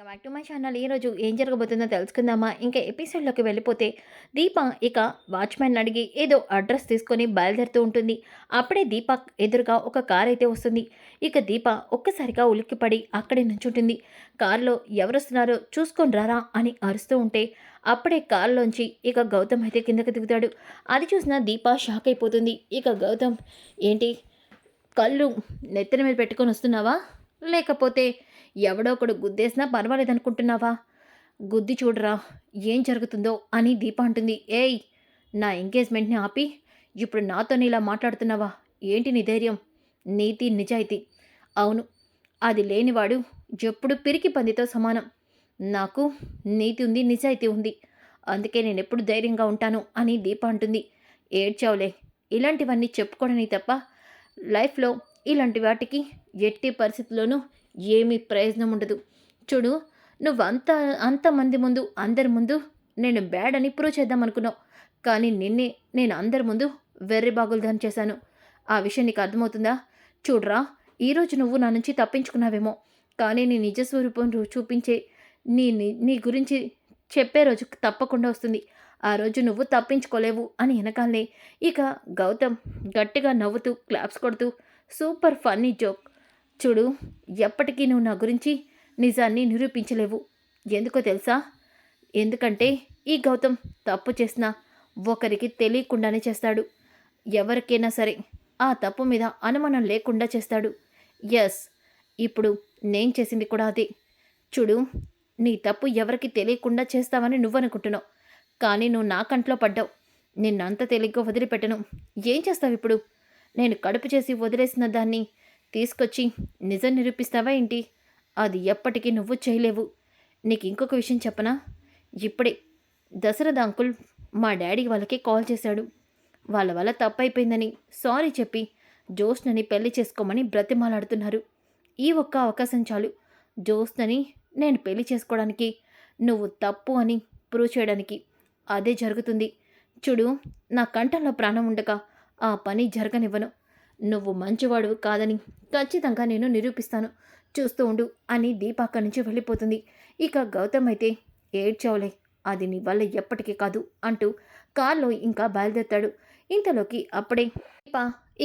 Welcome back to my channel. ఈరోజు ఏం జరగబోతుందో తెలుసుకుందామా? ఇంకా ఎపిసోడ్లోకి వెళ్ళిపోతే దీప ఇక వాచ్మెన్ అడిగి ఏదో అడ్రస్ తీసుకొని బయలుదేరుతూ ఉంటుంది. అప్పుడే దీప ఎదురుగా ఒక కార్ అయితే వస్తుంది. ఇక దీప ఒక్కసారిగా ఉలిక్కిపడి అక్కడే నుంచుంటుంది. కారులో ఎవరొస్తున్నారో చూసుకొని రారా అని అరుస్తూ ఉంటే అప్పుడే కారులోంచి ఇక గౌతమ్ అయితే కిందకి దిగుతాడు. అది చూసిన దీప షాక్ అయిపోతుంది. ఇక గౌతమ్ ఏంటి కళ్ళు నెత్తిన మీద పెట్టుకొని వస్తున్నావా? లేకపోతే ఎవడో ఒకడు గుద్దేసినా పర్వాలేదనుకుంటున్నావా గుద్ది చూడరా ఏం జరుగుతుందో అని దీప అంటుంది. ఏయ్ నా ఎంగేజ్మెంట్ని ఆపి ఇప్పుడు నాతోనే ఇలా మాట్లాడుతున్నావా? ఏంటి నీ ధైర్యం? నీతి నిజాయితీ. అవును అది లేనివాడు ఎప్పుడు పిరికి పందితో సమానం. నాకు నీతి ఉంది నిజాయితీ ఉంది. అందుకే నేను ఎప్పుడు ధైర్యంగా ఉంటాను అని దీప అంటుంది. ఏడ్చావులే ఇలాంటివన్నీ చెప్పుకోవడానికి తప్ప లైఫ్లో ఇలాంటి వాటికి ఎట్టి పరిస్థితుల్లోనూ ఏమీ ప్రయోజనం ఉండదు. చూడు నువ్వు అంత అంతమంది ముందు అందరి ముందు నేను బ్యాడ్ అని ప్రూవ్ చేద్దాం అనుకున్నావు. కానీ నిన్నే నేను అందరి ముందు వెర్రి బాగులు చేశాను. ఆ విషయం నీకు అర్థమవుతుందా? చూడరా ఈరోజు నువ్వు నా నుంచి తప్పించుకున్నావేమో. కానీ నీ నిజ స్వరూపం చూపించే నీ నీ- నీ గురించి చెప్పే రోజు తప్పకుండా వస్తుంది. ఆ రోజు నువ్వు తప్పించుకోలేవు అని వెనకాలనే. ఇక గౌతమ్ గట్టిగా నవ్వుతూ క్లాప్స్ కొడుతూ సూపర్ ఫన్నీ జోక్ చూడు ఎప్పటికీ నువ్వు నా గురించి నిజాన్ని నిరూపించలేవు. ఎందుకో తెలుసా? ఎందుకంటే ఈ గౌతమ్ తప్పు చేసిన ఒకరికి తెలియకుండానే చేస్తాడు. ఎవరికైనా సరే ఆ తప్పు మీద అనుమానం లేకుండా చేస్తాడు. ఎస్ ఇప్పుడు నేను చేసింది కూడా అదే. చూడు నీ తప్పు ఎవరికి తెలియకుండా చేస్తావని నువ్వనుకుంటున్నావు. కానీ నువ్వు నా కంట్లో పడ్డావు. నిన్నంత తేలిగ్గా వదిలిపెట్టను. ఏం చేస్తావు ఇప్పుడు? నేను కడుపు చేసి వదిలేసిన దాన్ని తీసుకొచ్చి నిజం నిరూపిస్తావా ఏంటి? అది ఎప్పటికీ నువ్వు చేయలేవు. నీకు ఇంకొక విషయం చెప్పనా? ఇప్పుడే దశరథ అంకుల్ మా డాడీ వాళ్ళకి కాల్ చేశాడు. వాళ్ళ వల్ల తప్పైపోయిందని సారీ చెప్పి జోష్నని పెళ్ళి చేసుకోమని బ్రతిమాలాడుతున్నారు. ఈ ఒక్క అవకాశం చాలు. జోష్నని నేను పెళ్ళి చేసుకోవడానికి నువ్వు తప్పు అని ప్రూవ్ చేయడానికి అదే జరుగుతుంది. చూడు నా కంఠంలో ప్రాణం ఉండగా ఆ పని జరగనివ్వను. నువ్వు మంచివాడు కాదని ఖచ్చితంగా నేను నిరూపిస్తాను. చూస్తూ ఉండు అని దీప అక్కడి నుంచి వెళ్ళిపోతుంది. ఇక గౌతమ్ అయితే ఏడ్చావులే అది నీ వల్ల ఎప్పటికీ కాదు అంటూ కార్లో ఇంకా బయలుదేరుతాడు. ఇంతలోకి అప్పుడే దీప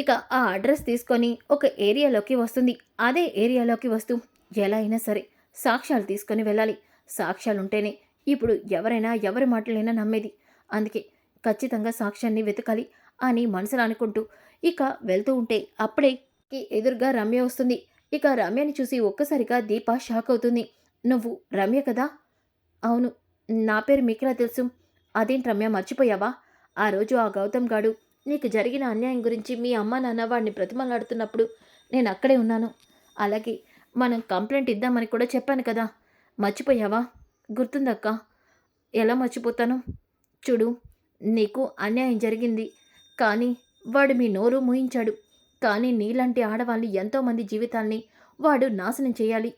ఇక ఆ అడ్రస్ తీసుకొని ఒక ఏరియాలోకి వస్తుంది. అదే ఏరియాలోకి వస్తూ ఎలా అయినా సరే సాక్ష్యాలు తీసుకొని వెళ్ళాలి. సాక్ష్యాలు ఉంటేనే ఇప్పుడు ఎవరైనా ఎవరి మాటలైనా నమ్మేది. అందుకే ఖచ్చితంగా సాక్ష్యాన్ని వెతకాలి అని మనసులో అనుకుంటూ ఇక వెళ్తూ ఉంటే అప్పుడే ఎదురుగా రమ్య వస్తుంది. ఇక రమ్యని చూసి ఒక్కసారిగా దీప షాక్ అవుతుంది. నువ్వు రమ్య కదా? అవును. నా పేరు మీకెలా తెలుసు? అదేంటి రమ్య మర్చిపోయావా? ఆ రోజు ఆ గౌతమ్ గాడు నీకు జరిగిన అన్యాయం గురించి మీ అమ్మ నాన్న వాడిని ప్రతిమలాడుతున్నప్పుడు నేను అక్కడే ఉన్నాను. అలాగే మనం కంప్లైంట్ ఇద్దామని కూడా చెప్పాను కదా. మర్చిపోయావా? గుర్తుందక్క? ఎలా మర్చిపోతాను? చూడు నీకు అన్యాయం జరిగింది. కానీ వాడు మీ నోరు మూయించాడు. కానీ నీలాంటి ఆడవాళ్ళు ఎంతోమంది జీవితాల్ని వాడు నాశనం చేయాలి.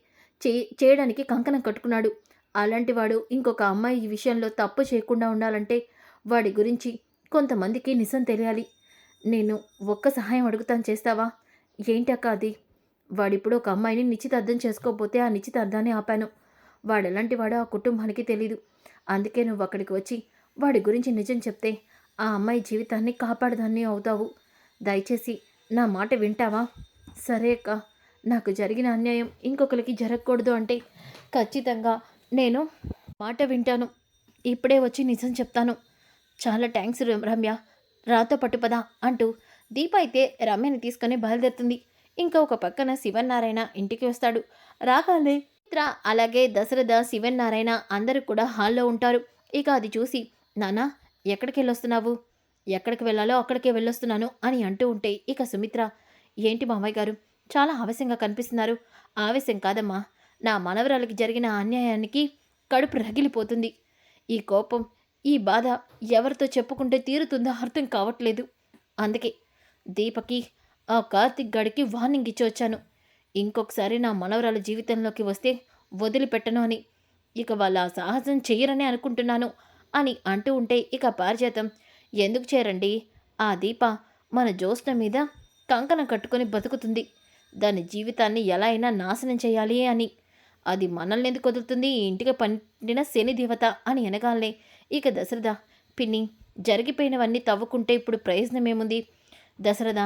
చే చేయడానికి కంకణం కట్టుకున్నాడు. అలాంటి వాడు ఇంకొక అమ్మాయి ఈ విషయంలో తప్పు చేయకుండా ఉండాలంటే వాడి గురించి కొంతమందికి నిజం తెలియాలి. నేను ఒక్క సహాయం అడుగుతాను చేస్తావా? ఏంటి అది? వాడిప్పుడు ఒక అమ్మాయిని నిశ్చితార్థం చేసుకోకపోతే ఆ నిశ్చితార్థాన్ని ఆపాను. వాడు ఎలాంటి వాడో ఆ కుటుంబానికి తెలీదు. అందుకే నువ్వు అక్కడికి వచ్చి వాడి గురించి నిజం చెప్తే ఆ అమ్మాయి జీవితాన్ని కాపాడదాన్ని అవుతావు. దయచేసి నా మాట వింటావా? సరే అక్క నాకు జరిగిన అన్యాయం ఇంకొకరికి జరగకూడదు అంటే ఖచ్చితంగా నేను మాట వింటాను. ఇప్పుడే వచ్చి నిజం చెప్తాను. చాలా థ్యాంక్స్ రమ్య రాతో పట్టుపదా అంటూ దీప అయితే రమ్యని తీసుకొని బయలుదేరుతుంది. ఇంకా ఒక పక్కన శివన్నారాయణ ఇంటికి వస్తాడు. రాగానే చిత్ర అలాగే దశరథ శివన్నారాయణ అందరూ కూడా హాల్లో ఉంటారు. ఇక అది చూసి నానా ఎక్కడికి వెళ్ళొస్తున్నావు ఎక్కడికి వెళ్ళాలో అక్కడికే వెళ్ళొస్తున్నాను అని అంటూ ఉంటే ఇక సుమిత్ర ఏంటి మామయ్య గారు? చాలా ఆవేశంగా కనిపిస్తున్నారు. ఆవేశం కాదమ్మా. నా మనవరాలకి జరిగిన అన్యాయానికి కడుపు రగిలిపోతుంది. ఈ కోపం ఈ బాధ ఎవరితో చెప్పుకుంటే తీరుతుందో అర్థం కావట్లేదు. అందుకే దీపకి ఆ కార్తిక్ గడికి వార్నింగ్ ఇచ్చి వచ్చాను. ఇంకొకసారి నా మనవరాల జీవితంలోకి వస్తే వదిలిపెట్టను అని. ఇక వాళ్ళ ఆ సాహసం చేయరనే అనుకుంటున్నాను. అని అంటూ ఉంటే ఇక పారిజాతం. ఎందుకు చేరండి? ఆ దీప మన జ్యోత్స్న మీద కంకణం కట్టుకొని బతుకుతుంది. దాని జీవితాన్ని ఎలా అయినా నాశనం చేయాలి అని. అది మనల్ని ఎందుకు వదులుతుంది? ఈ ఇంటికి పండిన శని దేవత అని వెనగాలనే ఇక దశరథ పిన్ని జరిగిపోయినవన్నీ తవ్వుకుంటే ఇప్పుడు ప్రయోజనం ఏముంది? దశరథ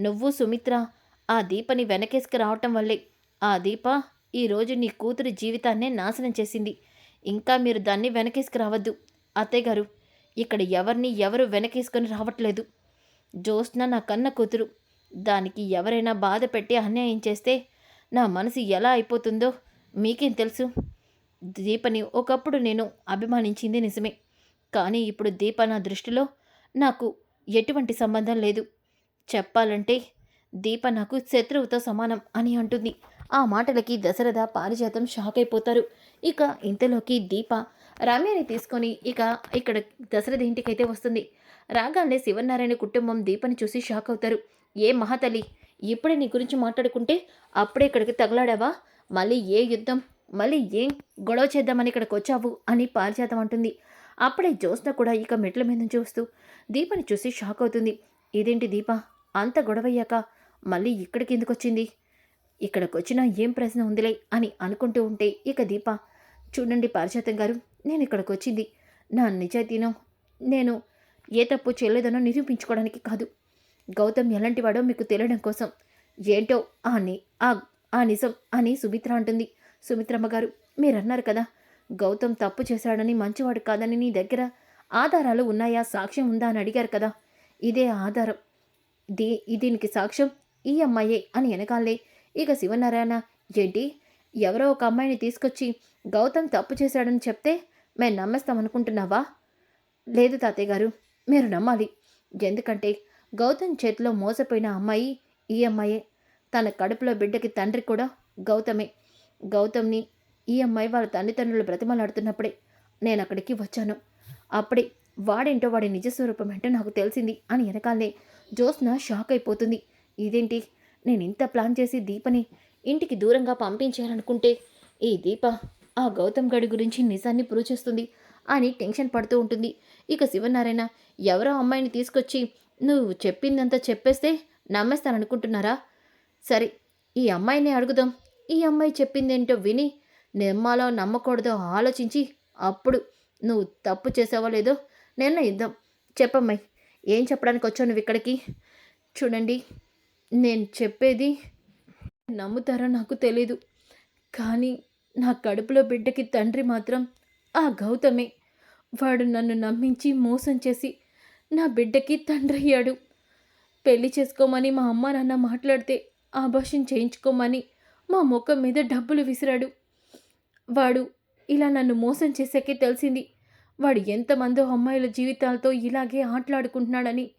నువ్వు సుమిత్ర ఆ దీపని వెనకేసుకు రావటం వల్లే. ఆ దీప ఈరోజు నీ కూతురి జీవితాన్నే నాశనం చేసింది. ఇంకా మీరు దాన్ని వెనకేసుకు రావద్దు. అత్తయ్య గారు ఇక్కడ ఎవరిని ఎవరు వెనకేసుకొని రావట్లేదు. జ్యోత్స్న నా కన్న కూతురు దానికి ఎవరైనా బాధ పెట్టి అన్యాయం చేస్తే నా మనసు ఎలా అయిపోతుందో మీకేం తెలుసు? దీపని ఒకప్పుడు నేను అభిమానించింది నిజమే కానీ ఇప్పుడు దీప నా దృష్టిలో నాకు ఎటువంటి సంబంధం లేదు. చెప్పాలంటే దీప నాకు శత్రువుతో సమానం అని అంటుంది. ఆ మాటలకి దశరథ పారిజాతం షాక్ అయిపోతారు ఇక ఇంతలోకి దీప రమ్యని తీసుకొని ఇక ఇక్కడ దశరథ ఇంటికైతే వస్తుంది. రాగానే శివనారాయణ కుటుంబం దీపని చూసి షాక్ అవుతారు. ఏ మహాతల్లి ఇప్పుడే నీ గురించి మాట్లాడుకుంటే అప్పుడే ఇక్కడికి తగలాడావా? మళ్ళీ ఏ యుద్ధం మళ్ళీ ఏం గొడవ చేద్దామని ఇక్కడికి వచ్చావు? అని పారిజాతం అంటుంది. అప్పుడే జ్యోత్స్న కూడా ఇక మెట్ల మీద నుంచి వస్తూ దీపని చూసి షాక్ అవుతుంది. ఇదేంటి దీప? అంత గొడవయ్యాక మళ్ళీ ఇక్కడికి ఎందుకు వచ్చింది? ఇక్కడికి వచ్చినా ఏం ప్రశ్న ఉందిలే అని అనుకుంటూ ఉంటే ఇక దీప చూడండి పారిజాతం గారు నేను ఇక్కడికి వచ్చింది నా నిజాయితీనో నేను ఏ తప్పు చేయలేదనో నిరూపించుకోవడానికి కాదు. గౌతమ్ ఎలాంటివాడో మీకు తెలియడం కోసం. ఏంటో ఆ ని ఆ ఆ నిజం అని సుమిత్ర అంటుంది. సుమిత్రమ్మ గారు మీరన్నారు కదా గౌతమ్ తప్పు చేశాడని మంచివాడు కాదని నీ దగ్గర ఆధారాలు ఉన్నాయా సాక్ష్యం ఉందా అని అడిగారు కదా. ఇదే ఆధారం. దీ దీనికి సాక్ష్యం ఈ అమ్మాయే అని వెనకాలే ఇక శివనారాయణ ఏంటి? ఎవరో ఒక అమ్మాయిని తీసుకొచ్చి గౌతమ్ తప్పు చేశాడని చెప్తే మేము నమ్మేస్తామనుకుంటున్నావా? లేదు తాతయ్య గారు మీరు నమ్మాలి. ఎందుకంటే గౌతమ్ చేతిలో మోసపోయిన అమ్మాయి ఈ అమ్మాయే. తన కడుపులో బిడ్డకి తండ్రి కూడా గౌతమే. గౌతమ్ని ఈ అమ్మాయి వాళ్ళ తల్లిదండ్రులు బ్రతిమలాడుతున్నప్పుడే నేను అక్కడికి వచ్చాను. అప్పుడే వాడేంటో వాడి నిజ స్వరూపం ఏంటో నాకు తెలిసింది అని వెనకాలనే జ్యోత్స్న షాక్ అయిపోతుంది. ఇదేంటి? నేను ఇంత ప్లాన్ చేసి దీపని ఇంటికి దూరంగా పంపించేయాలనుకుంటే ఈ దీప ఆ గౌతమ్ గడి గురించి నిజాన్ని ప్రూవ్ చేస్తుంది. అని టెన్షన్ పడుతూ ఉంటుంది. ఇక శివనారాయణ ఎవరో అమ్మాయిని తీసుకొచ్చి నువ్వు చెప్పిందంతా చెప్పేస్తే నమ్మేస్తాననుకుంటున్నారా? సరే ఈ అమ్మాయిని అడుగుదాం. ఈ అమ్మాయి చెప్పిందేంటో విని నమ్మాలో నమ్మకూడదో ఆలోచించి అప్పుడు నువ్వు తప్పు చేసావో లేదో నిర్ణయిద్దాం. చెప్పమ్మాయి ఏం చెప్పడానికి వచ్చావు నువ్వు ఇక్కడికి? చూడండి నేను చెప్పేది నమ్ముతారో నాకు తెలీదు. కానీ నా కడుపులో బిడ్డకి తండ్రి మాత్రం ఆ గౌతమే. వాడు నన్ను నమ్మించి మోసం చేసి నా బిడ్డకి తండ్రి అయ్యాడు. పెళ్ళి చేసుకోమని మా అమ్మ నాన్న మాట్లాడితే ఆభాషం చేయించుకోమని మా ముఖం మీద డబ్బులు విసిరాడు. వాడు ఇలా నన్ను మోసం చేసాకే తెలిసింది. వాడు ఎంతమందో అమ్మాయిల జీవితాలతో ఇలాగే ఆటలాడుకుంటున్నాడని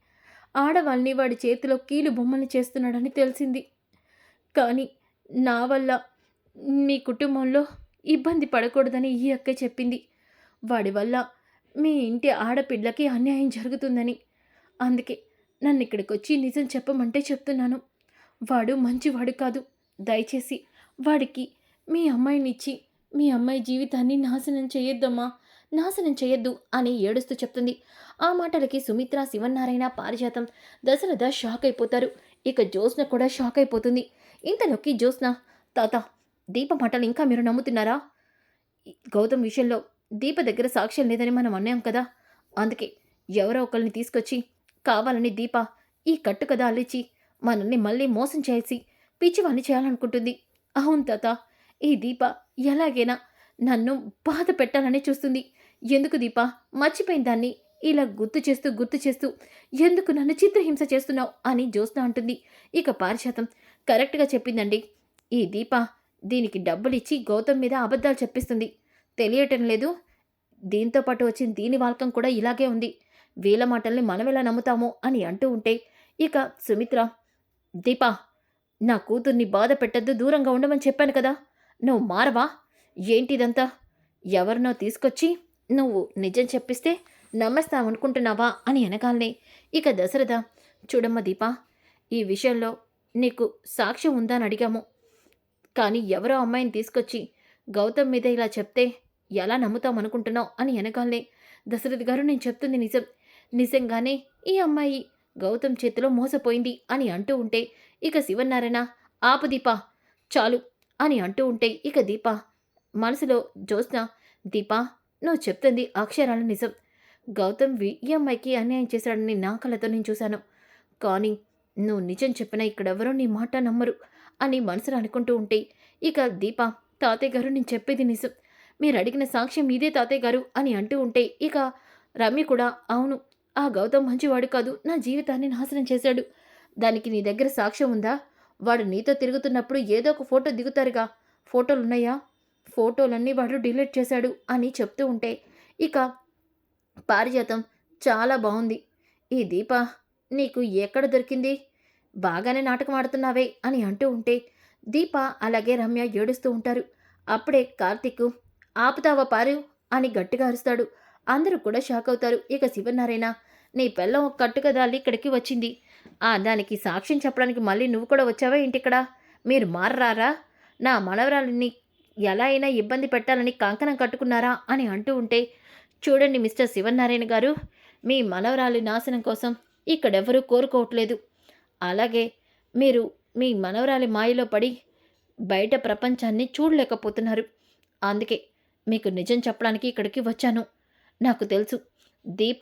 ఆడవాళ్ళని వాడి చేతిలో కీలు బొమ్మలు చేస్తున్నాడని తెలిసింది. కానీ నా వల్ల మీ కుటుంబంలో ఇబ్బంది పడకూడదని ఈ అక్క చెప్పింది. వాడి వల్ల మీ ఇంటి ఆడపిల్లకి అన్యాయం జరుగుతుందని. అందుకే నన్ను ఇక్కడికి వచ్చి నిజం చెప్పమంటే చెప్తున్నాను. వాడు మంచివాడు కాదు. దయచేసి వాడికి మీ అమ్మాయినిచ్చి మీ అమ్మాయి జీవితాన్ని నాశనం చేయొద్దమ్మా నాశనం చేయొద్దు అని ఏడుస్తూ చెప్తుంది. ఆ మాటలకి సుమిత్ర శివనారాయణ పారిజాతం దశరథ షాక్ అయిపోతారు ఇక జ్యోత్స్న కూడా షాక్ అయిపోతుంది ఇంతలోకి జ్యోత్స్న తాత దీప మాటలు ఇంకా మీరు నమ్ముతున్నారా? గౌతమ్ విషయంలో దీప దగ్గర సాక్ష్యం లేదని మనం అన్నాం కదా. అందుకే ఎవరో ఒకరిని తీసుకొచ్చి కావాలని దీప ఈ కట్టు కథ అల్లిచి మనల్ని మళ్ళీ మోసం చేసి పిచ్చివాణ్ణి చేయాలనుకుంటుంది. అవును తాత ఈ దీప ఎలాగైనా నన్ను బాధ పెట్టాలని చూస్తుంది. ఎందుకు దీప? మర్చిపోయిన దాన్ని ఇలా గుర్తు చేస్తూ గుర్తు చేస్తూ ఎందుకు నన్ను చిత్రహింస చేస్తున్నావు అని జ్యోత్స్న అంటుంది. ఇక పారిశాతం కరెక్ట్గా చెప్పిందండి. ఈ దీప దీనికి డబ్బులు ఇచ్చి గౌతమ్ మీద అబద్ధాలు చెప్పిస్తుంది. తెలియటం లేదు దీంతో పాటు వచ్చిన దీని వాల్కం కూడా ఇలాగే ఉంది. వీళ్ళ మాటల్ని మనం ఎలా నమ్ముతామో అని అంటూ ఉంటే ఇక సుమిత్ర దీపా నా కూతుర్ని బాధ పెట్టద్దు దూరంగా ఉండమని చెప్పాను కదా. నువ్వు మారవా? ఏంటిదంతా? ఎవరినో తీసుకొచ్చి నువ్వు నిజం చెప్పిస్తే నమ్మేస్తామనుకుంటున్నావా అని వెనకాలనే ఇక దశరథ చూడమ్మ దీపా ఈ విషయంలో నీకు సాక్ష్యం ఉందా? అని అడిగాము. కానీ ఎవరో అమ్మాయిని తీసుకొచ్చి గౌతమ్ మీద ఇలా చెప్తే ఎలా నమ్ముతాం అనుకుంటున్నావు? అని వెనకాలనే దశరథ్ గారు నేను చెప్తుంది నిజం. నిజంగానే ఈ అమ్మాయి గౌతమ్ చేతిలో మోసపోయింది అని అంటూ ఉంటే ఇక శివనారాయణ ఆపు దీప చాలు అని అంటూ ఉంటే ఇక దీప మనసులో జ్యోత్స్న దీపా నువ్వు చెప్తుంది అక్షరాల నిజం. గౌతమ్ వి ఈ అమ్మాయికి అన్యాయం చేశాడని నా కళ్ళతో నేను చూశాను. కానీ నువ్వు నిజం చెప్పినా ఇక్కడెవరో నీ మాట నమ్మరు. అని మనసులో అనుకుంటూ ఉంటే ఇక దీప తాతయ్య గారు నేను చెప్పేది నిజం. మీరు అడిగిన సాక్ష్యం ఇదే తాతయ్య గారు అని అంటూ ఉంటే ఇక రమ్య కూడా అవును ఆ గౌతమ్ మంచివాడు కాదు నా జీవితాన్ని నాశనం చేశాడు. దానికి నీ దగ్గర సాక్ష్యం ఉందా? వాడు నీతో తిరుగుతున్నప్పుడు ఏదో ఒక ఫోటో దిగుతారుగా. ఫోటోలున్నాయా? ఫోటోలన్నీ వాడు డిలీట్ చేశాడు అని చెప్తూ ఉంటే ఇక పారిజాతం చాలా బాగుంది. ఈ దీప నీకు ఎక్కడ దొరికింది? బాగానే నాటకం ఆడుతున్నావే అని అంటూ ఉంటే దీప అలాగే రమ్య ఏడుస్తూ ఉంటారు. అప్పుడే కార్తీక్ ఆపుతావా పారు? అని గట్టిగా అరుస్తాడు. అందరూ కూడా షాక్ అవుతారు. ఇక శివనారాయణ నీ పెళ్ళం కట్టుక దాల్లి ఇక్కడికి వచ్చింది. ఆ దానికి సాక్ష్యం చెప్పడానికి మళ్ళీ నువ్వు కూడా వచ్చావా ఇంటిక్కడ? మీరు మారరారా? నా మనవరాలిని ఎలా అయినా ఇబ్బంది పెట్టాలని కంకణం కట్టుకున్నారా? అని అంటూ ఉంటే చూడండి మిస్టర్ శివనారాయణ గారు మీ మనవరాలి నాశనం కోసం ఇక్కడెవరూ కోరుకోవట్లేదు. అలాగే మీరు మీ మనవరాలి మాయలో పడి బయట ప్రపంచాన్ని చూడలేకపోతున్నారు. అందుకే మీకు నిజం చెప్పడానికి ఇక్కడికి వచ్చాను. నాకు తెలుసు దీప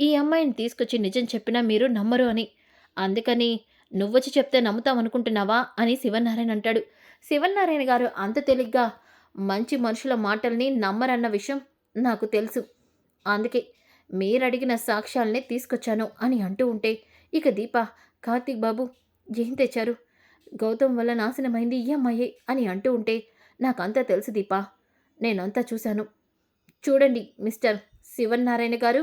ఈ అమ్మాయిని తీసుకొచ్చి నిజం చెప్పినా మీరు నమ్మరు అని. అందుకని నువ్వొచ్చి చెప్తే నమ్ముతామనుకుంటున్నావా అని శివనారాయణ అంటాడు. శివనారాయణ గారు అంత తేలిగ్గా మంచి మనుషుల మాటల్ని నమ్మరన్న విషయం నాకు తెలుసు. అందుకే మీరడిగిన సాక్ష్యాలనే తీసుకొచ్చాను అని అంటూ ఉంటే ఇక దీప కార్తీక్ బాబు ఏం తెచ్చారు? గౌతమ్ వల్ల నాశనమైంది ఈ అమ్మాయే అని అంటూ ఉంటే నాకంతా తెలుసు దీపా. నేనంతా చూశాను. చూడండి మిస్టర్ శివన్నారాయణ గారు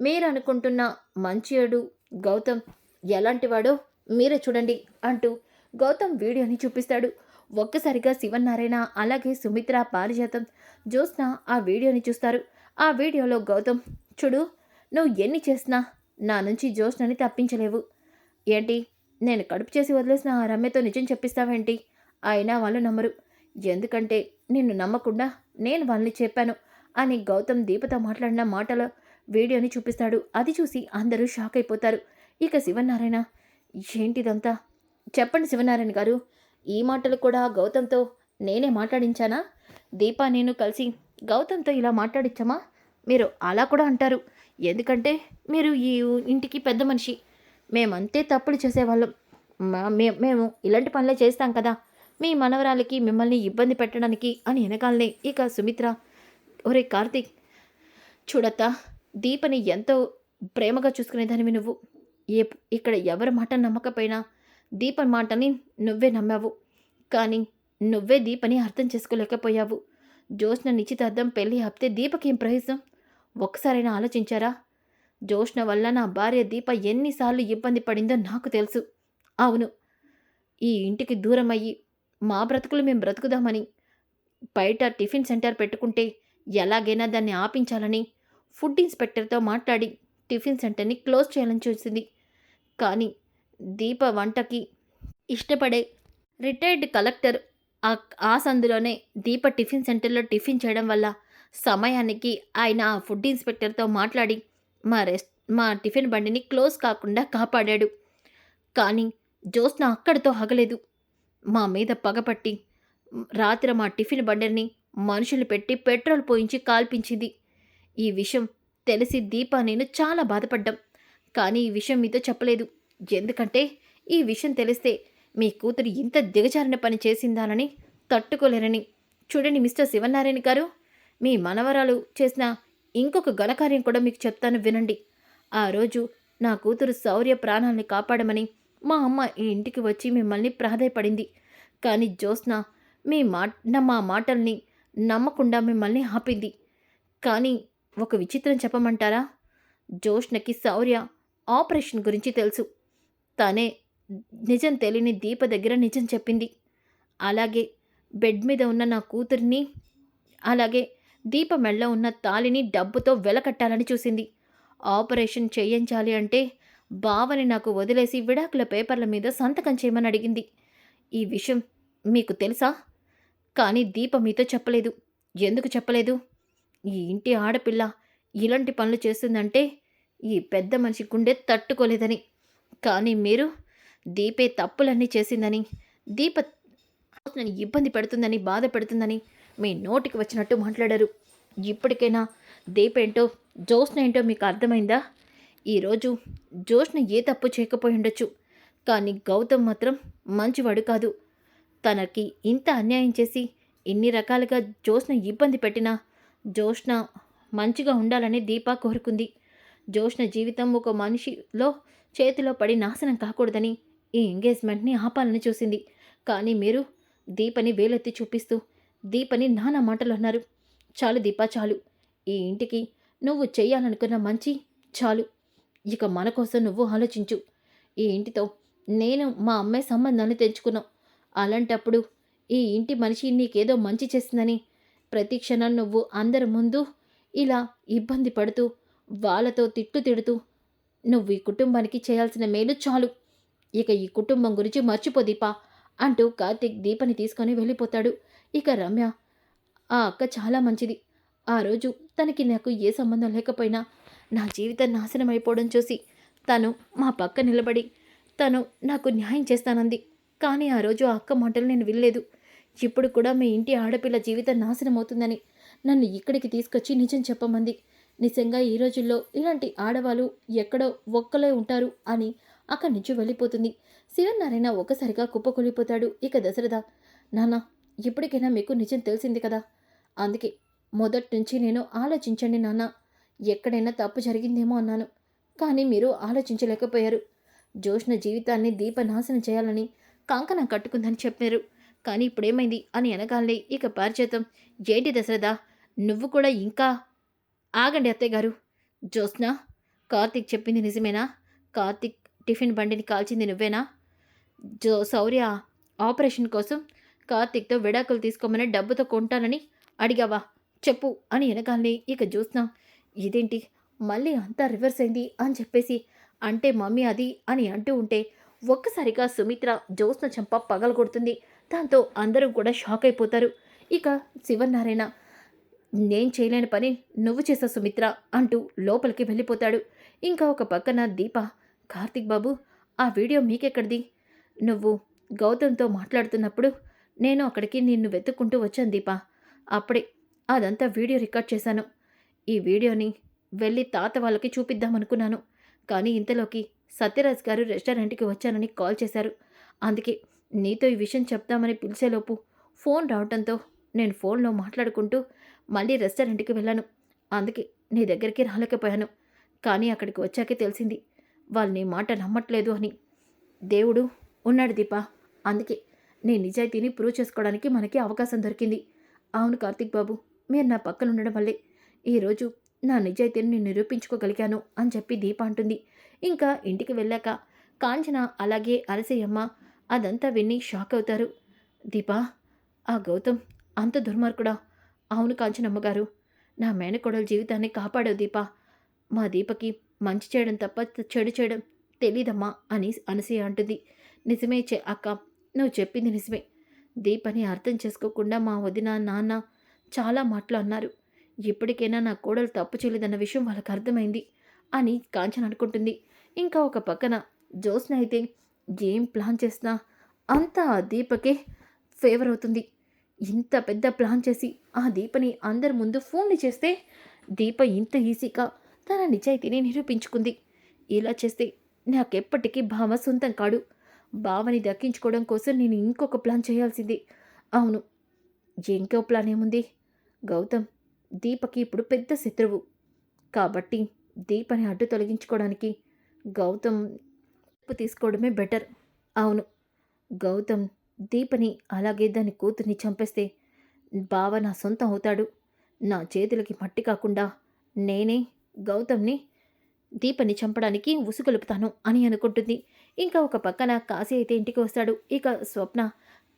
మీరు అనుకుంటున్న మంచియడు గౌతమ్ ఎలాంటివాడో మీరే చూడండి అంటూ గౌతమ్ వీడియోని చూపిస్తాడు. ఒక్కసారిగా శివన్నారాయణ అలాగే సుమిత్ర పారిజాతం జ్యోత్స్న ఆ వీడియోని చూస్తారు. ఆ వీడియోలో గౌతమ్ చూడు నువ్వు ఎన్ని చేసినా నా నుంచి జ్యోత్స్నని తప్పించలేవు. ఏంటి? నేను కడుపు చేసి వదిలేసిన ఆ రమ్యతో నిజం చెప్పిస్తావేంటి? అయినా వాళ్ళు నమ్మరు. ఎందుకంటే నిన్ను నమ్మకుండా నేను వాళ్ళని చెప్పాను అని గౌతమ్ దీపతో మాట్లాడిన మాటల వీడియోని చూపిస్తాడు. అది చూసి అందరూ షాక్ అయిపోతారు. ఇక శివనారాయణ ఏంటిదంతా? చెప్పండి శివనారాయణ గారు. ఈ మాటలు కూడా గౌతమ్తో నేనే మాట్లాడించానా? దీపా నేను కలిసి గౌతమ్తో ఇలా మాట్లాడించమా మీరు అలా కూడా అంటారు. ఎందుకంటే మీరు ఈ ఇంటికి పెద్ద మనిషి. మేమంతే తప్పులు చేసేవాళ్ళం. మా మే- మేము ఇలాంటి పనులే చేస్తాం కదా. మీ మనవరాలకి మిమ్మల్ని ఇబ్బంది పెట్టడానికి అని వెనకాలనే ఇక సుమిత్ర ఒరే కార్తీక్ చూడత్తా దీపని ఎంతో ప్రేమగా చూసుకునేదానివి నువ్వు. ఏ ఇక్కడ ఎవరి మాట నమ్మకపోయినా దీపన్ మాటని నువ్వే నమ్మావు. కానీ నువ్వే దీపని అర్థం చేసుకోలేకపోయావు. జోష్న నిశ్చితార్థం పెళ్ళి ఆపితే దీపకేం ప్రయోజనం? ఒక్కసారైనా ఆలోచించారా? జోష్న వల్ల నా భార్య దీప ఎన్నిసార్లు ఇబ్బంది పడిందో నాకు తెలుసు. అవును ఈ ఇంటికి దూరం అయ్యి మా బ్రతుకులు మేము బ్రతుకుదామని బయట టిఫిన్ సెంటర్ పెట్టుకుంటే ఎలాగైనా దాన్ని ఆపించాలని ఫుడ్ ఇన్స్పెక్టర్తో మాట్లాడి టిఫిన్ సెంటర్ని క్లోజ్ చేయాలని చూసింది. కానీ దీప వంటకి ఇష్టపడే రిటైర్డ్ కలెక్టర్ ఆ ఆ సందులోనే దీప టిఫిన్ సెంటర్లో టిఫిన్ చేయడం వల్ల సమయానికి ఆయన ఆ ఫుడ్ ఇన్స్పెక్టర్తో మాట్లాడి మా రెస్ మా టిఫిన్ బండిని క్లోజ్ కాకుండా కాపాడాడు. కానీ జ్యోత్స్న అక్కడితో ఆగలేదు. మా మీద పగపట్టి రాత్రి మా టిఫిన్ బండిని మనుషులు పెట్టి పెట్రోల్ పోయించి కాల్పించింది. ఈ విషయం తెలిసి దీప నేను చాలా బాధపడ్డాం. కానీ ఈ విషయం మీతో చెప్పలేదు. ఎందుకంటే ఈ విషయం తెలిస్తే మీ కూతురు ఇంత దిగజారిన పని చేసిందానని తట్టుకోలేరని. చూడండి మిస్టర్ శివనారాయణ గారు మీ మనవరాలు చేసిన ఇంకొక ఘనకార్యం కూడా మీకు చెప్తాను వినండి. ఆ రోజు నా కూతురు శౌర్య ప్రాణాల్ని కాపాడమని మా అమ్మ ఈ ఇంటికి వచ్చి మిమ్మల్ని ప్రాధాయపడింది. కానీ జ్యోత్స్న మీ మా మా మాటల్ని నమ్మకుండా మిమ్మల్ని ఆపింది. కానీ ఒక విచిత్రం చెప్పమంటారా? జోష్నకి శౌర్య ఆపరేషన్ గురించి తెలుసు. తనే నిజం తెలియని దీప దగ్గర నిజం చెప్పింది. అలాగే బెడ్ మీద ఉన్న నా కూతురిని అలాగే దీప మెళ్ళ ఉన్న తాలిని డబ్బుతో వెలకట్టాలని చూసింది. ఆపరేషన్ చేయించాలి అంటే బావని నాకు వదిలేసి విడాకుల పేపర్ల మీద సంతకం చేయమని అడిగింది. ఈ విషయం మీకు తెలుసా? కానీ దీప మీతో చెప్పలేదు. ఎందుకు చెప్పలేదు? ఈ ఇంటి ఆడపిల్ల ఇలాంటి పనులు చేస్తుందంటే ఈ పెద్ద మనిషి గుండె తట్టుకోలేదని. కానీ మీరు దీపే తప్పులన్నీ చేసిందని దీప ఇబ్బంది పెడుతుందని బాధ పెడుతుందని మీ నోటికి వచ్చినట్టు మాట్లాడారు. ఇప్పటికైనా? దీపేంటో జోష్న ఏంటో మీకు అర్థమైందా? ఈరోజు జోష్న ఏ తప్పు చేయకపోయి ఉండొచ్చు. కానీ గౌతమ్ మాత్రం మంచివాడు కాదు. తనకి ఇంత అన్యాయం చేసి ఇన్ని రకాలుగా జోష్న ఇబ్బంది పెట్టినా జోష్న మంచిగా ఉండాలని దీప కోరుకుంది. జోష్న జీవితం ఒక మనిషిలో చేతిలో పడి నాశనం కాకూడదని ఈ ఎంగేజ్మెంట్ని ఆపాలని చూసింది. కానీ మీరు దీపని వేలెత్తి చూపిస్తూ దీపని నానా మాటలు అన్నారు. చాలు దీపా చాలు. ఈ ఇంటికి నువ్వు చెయ్యాలనుకున్న మంచి చాలు. ఇక మన కోసం నువ్వు ఆలోచించు. ఈ ఇంటితో నేను మా అమ్మాయి సంబంధాన్ని తెంచుకున్నాం. అలాంటప్పుడు ఈ ఇంటి మనిషి నీకేదో మంచి చేసిందని ప్రతి క్షణం నువ్వు అందరి ముందు ఇలా ఇబ్బంది పడుతూ వాళ్ళతో తిట్టు తిడుతూ నువ్వు ఈ కుటుంబానికి చేయాల్సిన మేలు చాలు. ఇక ఈ కుటుంబం గురించి మర్చిపో దీపా అంటూ కార్తీక్ దీపని తీసుకొని వెళ్ళిపోతాడు. ఇక రమ్య ఆ అక్క చాలా మంచిది. ఆ రోజు తనకి నాకు ఏ సంబంధం లేకపోయినా నా జీవితం నాశనం అయిపోవడం చూసి తను మా పక్క నిలబడి తను నాకు న్యాయం చేస్తానంది. కానీ ఆ రోజు ఆ అక్క మాటలు నేను వినలేదు. ఇప్పుడు కూడా మీ ఇంటి ఆడపిల్ల జీవితం నాశనం అవుతుందని నన్ను ఇక్కడికి తీసుకొచ్చి నిజం చెప్పమంది. నిజంగా ఈ రోజుల్లో ఇలాంటి ఆడవాళ్ళు ఎక్కడో ఒక్కలే ఉంటారు అని అక్కడి నుంచి వెళ్ళిపోతుంది. శివనారాయణ ఒక్కసారిగా కుప్పకొలిపోతాడు. ఇక దశరథ నాన్న ఇప్పటికైనా మీకు నిజం తెలిసింది కదా? అందుకే మొదటి నుంచి నేను ఆలోచించండి నాన్న. ఎక్కడైనా తప్పు జరిగిందేమో అన్నాను. కానీ మీరు ఆలోచించలేకపోయారు. జోష్న జీవితాన్ని దీప నాశనం చేయాలని కంకణం కట్టుకుందని చెప్పారు. కానీ ఇప్పుడేమైంది అని అనగానే ఇక పరిచేతం ఏంటి దశరథ? నువ్వు కూడా ఇంకా? ఆగండి అత్తయ్య గారు. జోస్న కార్తిక్ చెప్పింది నిజమేనా? కార్తిక్ టిఫిన్ బండిని కాల్చింది నువ్వేనా? జో శౌర్య ఆపరేషన్ కోసం కార్తిక్తో విడాకులు తీసుకోమని డబ్బుతో కొంటానని అడిగావా? చెప్పు అని వెనకాలని ఇక చూసినా ఇదేంటి? మళ్ళీ అంతా రివర్స్ అయింది అని చెప్పేసి. అంటే మమ్మీ అది అని అంటూ ఉంటే ఒక్కసారిగా సుమిత్ర జ్యోత్స్న చెంప పగలగొడుతుంది దాంతో అందరూ కూడా షాక్ అయిపోతారు. ఇక శివనారాయణ నేను చేయలేని పని నువ్వు చేసా సుమిత్ర అంటూ లోపలికి వెళ్ళిపోతాడు. ఇంకా ఒక పక్కన దీప కార్తిక్ బాబు ఆ వీడియో మీకెక్కడిది? నువ్వు గౌతమ్తో మాట్లాడుతున్నప్పుడు నేను అక్కడికి నిన్ను వెతుక్కుంటూ వచ్చాను దీప. అప్పుడే అదంతా వీడియో రికార్డ్ చేశాను. ఈ వీడియోని వెళ్ళి తాత వాళ్ళకి చూపిద్దామనుకున్నాను. కానీ ఇంతలోకి సత్యరాజ్ గారు రెస్టారెంట్కి వచ్చానని కాల్ చేశారు. అందుకే నీతో ఈ విషయం చెప్తామని పిలిచేలోపు ఫోన్ రావడంతో నేను ఫోన్లో మాట్లాడుకుంటూ మళ్ళీ రెస్టారెంట్కి వెళ్ళాను. అందుకే నీ దగ్గరికి రాలేకపోయాను. కానీ అక్కడికి వచ్చాకే తెలిసింది. వాళ్ళు నీ మాట నమ్మట్లేదు అని. దేవుడు ఉన్నాడు దీపా. అందుకే నీ నిజాయితీని ప్రూవ్ చేసుకోవడానికి మనకి అవకాశం దొరికింది. అవును కార్తిక్ బాబు మీరు నా పక్కన ఉండడం వల్లే ఈరోజు నా నిజాయితీని నేను నిరూపించుకోగలిగాను అని చెప్పి దీప అంటుంది. ఇంకా ఇంటికి వెళ్ళాక కాంచన అలాగే అలసయ్యమ్మ అదంతా విని షాక్ అవుతారు. దీపా ఆ గౌతమ్ అంత దుర్మార్గుడా? అవును కాంచనమ్మ గారు నా మేనకోడల జీవితాన్ని కాపాడవు దీపా. మా దీపకి మంచి చేయడం తప్ప చెడు చేయడం తెలీదమ్మా అని అనసూయ అంటుంది. నిజమే చె అక్క నువ్వు చెప్పింది నిజమే. దీపని అర్థం చేసుకోకుండా మా వదిన నాన్న చాలా మాటలు అన్నారు. ఇప్పటికైనా నా కోడలు తప్పు చేయలేదన్న విషయం వాళ్ళకి అర్థమైంది అని కాంచన అనుకుంటుంది. ఇంకా ఒక పక్కన జోస్న అయితే ఏం ప్లాన్ చేసినా అంతా ఆ దీపకే ఫేవర్ అవుతుంది. ఇంత పెద్ద ప్లాన్ చేసి ఆ దీపని అందరి ముందు ఫోన్లు చేస్తే దీప ఇంత ఈజీగా తన నిజాయితీని నిరూపించుకుంది. ఇలా చేస్తే నాకెప్పటికీ భావ సొంతం కాడు. బావని దక్కించుకోవడం కోసం నేను ఇంకొక ప్లాన్ చేయాల్సింది. అవును. ఇంకో ప్లాన్ ఏముంది? గౌతమ్ దీపకి ఇప్పుడు పెద్ద శత్రువు. కాబట్టి దీపని అడ్డు తొలగించుకోవడానికి గౌతమ్ తీసుకోవడమే బెటర్. అవును. గౌతమ్ దీపని అలాగే దాని కూతుర్ని చంపేస్తే బావ నా సొంతం అవుతాడు. నా చేతులకి మట్టి కాకుండా నేనే గౌతమ్ని దీపని చంపడానికి ఉసుగొలుపుతాను అని అనుకుంటుంది. ఇంకా ఒక పక్కన కాశీ అయితే ఇంటికి వస్తాడు. ఇక స్వప్న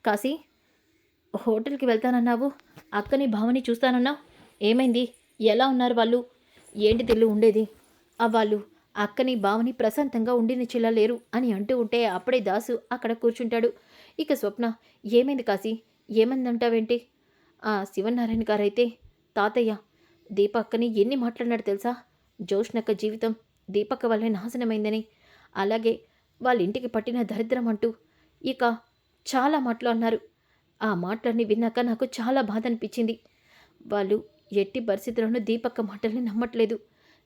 కాశీ హోటల్కి వెళ్తానన్నావు? అక్కని భావని చూస్తానన్నావు ఏమైంది? ఎలా ఉన్నారు వాళ్ళు? ఏంటి తెల్లు ఉండేది? ఆ వాళ్ళు అక్కని భావని ప్రశాంతంగా ఉండినిచ్చేలా లేరు అని అంటూ ఉంటే అప్పుడే దాసు అక్కడ కూర్చుంటాడు. ఇక స్వప్న ఏమైంది కాశీ? ఏమైందంటావేంటి? ఆ శివనారాయణ గారైతే తాతయ్య దీపక్కని ఎన్ని మాట్లాడినాడు తెలుసా? జోష్నక్క జీవితం దీపక్క వల్లే నాశనమైందని. అలాగే వాళ్ళ ఇంటికి పట్టిన దరిద్రం అంటూ ఇక చాలా మాటలు అన్నారు. ఆ మాటలన్నీ విన్నాక నాకు చాలా బాధ అనిపించింది వాళ్ళు ఎట్టి పరిస్థితుల్లోనూ దీపక్క మాటల్ని నమ్మట్లేదు.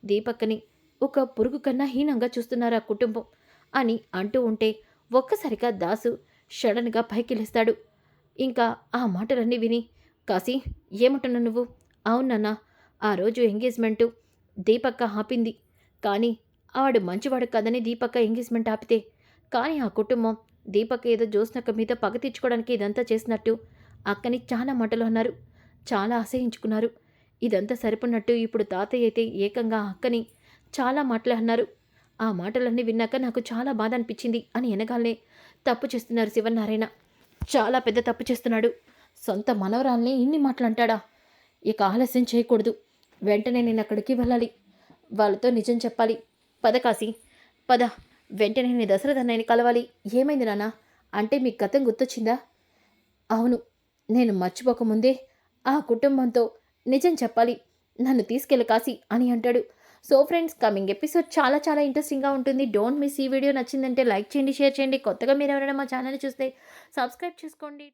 దీపక్కని ఒక పురుగు కన్నా హీనంగా చూస్తున్నారు ఆ కుటుంబం అని అంటూ ఉంటే ఒక్కసారిగా దాసు షడన్గా పైకి లేస్తాడు. ఇంకా ఆ మాటలన్నీ విని కాశీ ఏమంటున్నావు నువ్వు? అవునన్నా ఆ రోజు ఎంగేజ్మెంటు దీపక్క ఆపింది. కానీ ఆవిడ మంచివాడు కదని దీపక్క ఎంగేజ్మెంట్ ఆపితే. కానీ ఆ కుటుంబం దీపక్క ఏదో జ్యోత్స్నక్క మీద పగ తీర్చుకోవడానికి ఇదంతా చేసినట్టు అక్కని చాలా మాటలు అన్నారు. చాలా అసహించుకున్నారు. ఇదంతా సరిపడినట్టు ఇప్పుడు తాతయ్య అయితే ఏకంగా అక్కని చాలా మాటలు అన్నారు. ఆ మాటలన్నీ విన్నాక నాకు చాలా బాధ అనిపించింది అని ఎనగాలనే తప్పు చేస్తున్నారు శివనారాయణ చాలా పెద్ద తప్పు చేస్తున్నాడు. సొంత మనవరాల్ని ఇన్ని మాటలు అంటాడా ఇక ఆలస్యం చేయకూడదు. వెంటనే నేను అక్కడికి వెళ్ళాలి. వాళ్ళతో నిజం చెప్పాలి. పద కాశీ. పద. వెంటనే నేను దశరథ అన్నయ్యని కలవాలి. ఏమైంది నాన్న? అంటే మీకు గతం గుర్తొచ్చిందా? అవును. నేను మర్చిపోకముందే ఆ కుటుంబంతో నిజం చెప్పాలి. నన్ను తీసుకెళ్ళి కాశీ అని అంటాడు. సో ఫ్రెండ్స్ కమింగ్ ఎపిసోడ్ చాలా చాలా ఇంట్రెస్టింగ్గా ఉంటుంది. డోంట్ మిస్ ఈ వీడియో నచ్చిందంటే లైక్ చేయండి షేర్ చేయండి. కొత్తగా మీరు ఎవరైనా మా ఛానల్ చూస్తే సబ్స్క్రైబ్ చేసుకోండి.